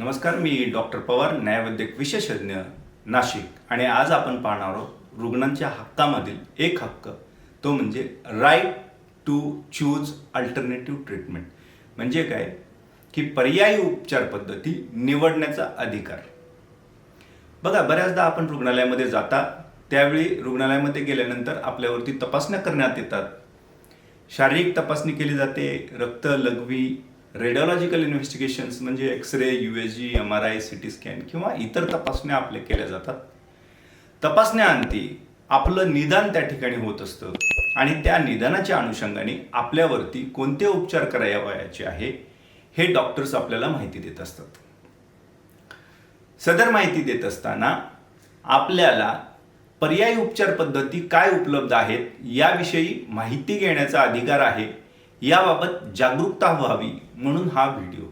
नमस्कार मी डॉक्टर पवार न्यायवैद्यक विशेषज्ञ नाशिक. आणि आज आपण पाहणार आहोत रुग्णांच्या हक्कामधील एक हक्क. तो म्हणजे right to choose alternative treatment म्हणजे काय? की पर्यायी उपचार पद्धती निवडण्याचा अधिकार. बघा बऱ्याचदा आपण रुग्णालयामध्ये जाता त्यावेळी रुग्णालयामध्ये गेल्यानंतर आपल्यावरती तपासण्या करण्यात येतात. शारीरिक तपासणी केली जाते रक्त लघवी रेडिओलॉजिकल इन्व्हेस्टिगेशन्स म्हणजे X ray U S G M R I C T scan किंवा इतर तपासण्या आपल्या केल्या जातात. तपासण्याअंती आपलं निदान त्या ठिकाणी होत असतं आणि त्या निदानाच्या अनुषंगाने आपल्यावरती कोणते उपचार करावयाचे आहे हे डॉक्टर्स आपल्याला माहिती देत असतात. सदर माहिती देत असताना आपल्याला पर्यायी उपचार पद्धती काय उपलब्ध आहेत याविषयी माहिती घेण्याचा अधिकार आहे याबाबत जागरूकता व्हावी म्हणून हा व्हिडिओ.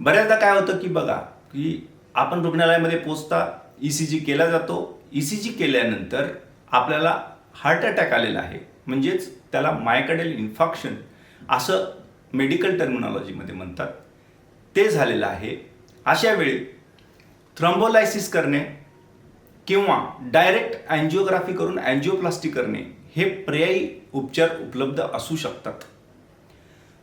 बऱ्याचदा काय होतं की बघा की आपण रुग्णालयामध्ये पोचता ई सी जी केला जातो. ई सी जी केल्यानंतर आपल्याला हार्ट अटॅक आलेला आहे. म्हणजेच त्याला मायकडेल इन्फॉक्शन असं मेडिकल टर्मिनॉलॉजीमध्ये म्हणतात. ते झालेलं आहे. अशा वेळी थ्रम्बोलायसिस करणे किंवा डायरेक्ट अँजिओग्राफी करून अँजिओप्लास्टी करणे हे पर्यायी उपचार उपलब्ध असू शकतात.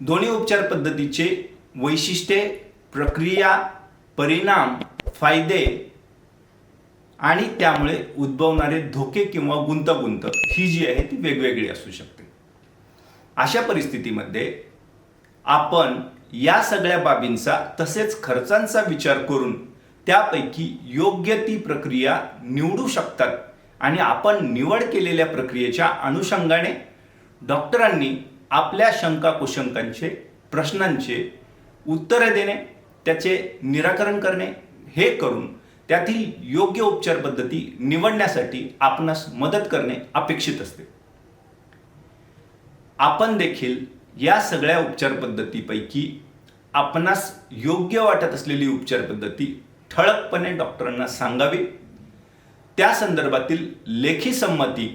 दोन्ही उपचार पद्धतीचे वैशिष्ट्ये प्रक्रिया परिणाम फायदे आणि त्यामुळे उद्भवणारे धोके किंवा गुंतागुंत ही जी आहे ती वेगवेगळी असू शकते. अशा परिस्थितीमध्ये आपण या सगळ्या बाबींचा तसेच खर्चांचा विचार करून त्यापैकी योग्य ती प्रक्रिया निवडू शकतात आणि आपण निवड केलेल्या प्रक्रियेच्या अनुषंगाने डॉक्टरांनी आपल्या शंका कुशंकांचे प्रश्नांचे उत्तरे देणे त्याचे निराकरण करणे हे करून त्यातील योग्य उपचार पद्धती निवडण्यासाठी आपणास मदत करणे अपेक्षित असते. आपण देखील या सगळ्या उपचार पद्धतीपैकी आपणास योग्य वाटत असलेली उपचार पद्धती ठळकपणे डॉक्टरांना सांगावी. त्या संदर्भातील लेखी संमती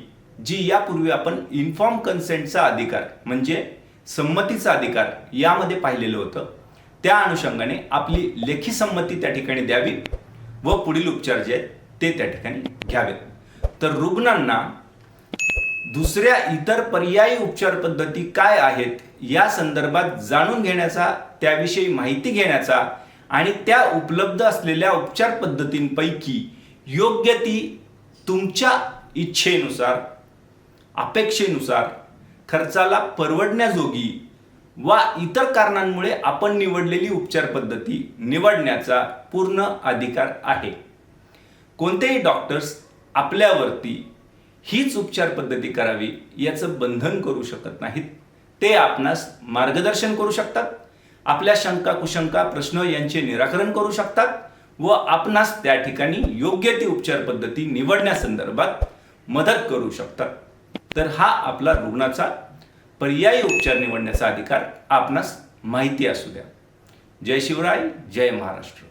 जी यापूर्वी आपण इन्फॉर्म कन्सेंटचा अधिकार म्हणजे संमतीचा अधिकार यामध्ये पाहिलेलं होतं त्या अनुषंगाने आपली लेखी संमती त्या ठिकाणी द्यावी व पुढील उपचार जे आहेत ते त्या ठिकाणी घ्यावेत. तर रुग्णांना दुसऱ्या इतर पर्यायी उपचार पद्धती काय आहेत या संदर्भात जाणून घेण्याचा त्याविषयी माहिती घेण्याचा आणि त्या उपलब्ध असलेल्या उपचार पद्धतींपैकी योग्य ती तुमच्या इच्छेनुसार अपेक्षेनुसार खर्चाला परवडण्याजोगी वा इतर कारणांमुळे आपण निवडलेली उपचार पद्धती निवडण्याचा पूर्ण अधिकार आहे. कोणतेही डॉक्टर्स आपल्यावरती हीच उपचार पद्धती करावी याचं बंधन करू शकत नाहीत. ते आपणास मार्गदर्शन करू शकतात. आपल्या शंका कुशंका प्रश्न यांचे निराकरण करू शकतात. व आपणास त्या ठिकाणी योग्य ती उपचार पद्धती निवडण्यासंदर्भात मदत करू शकतात. तर हा आपला रुग्णाचा पर्यायी उपचार निवडण्याचा अधिकार आपणास माहिती असू द्या. जय शिवराय जय महाराष्ट्र.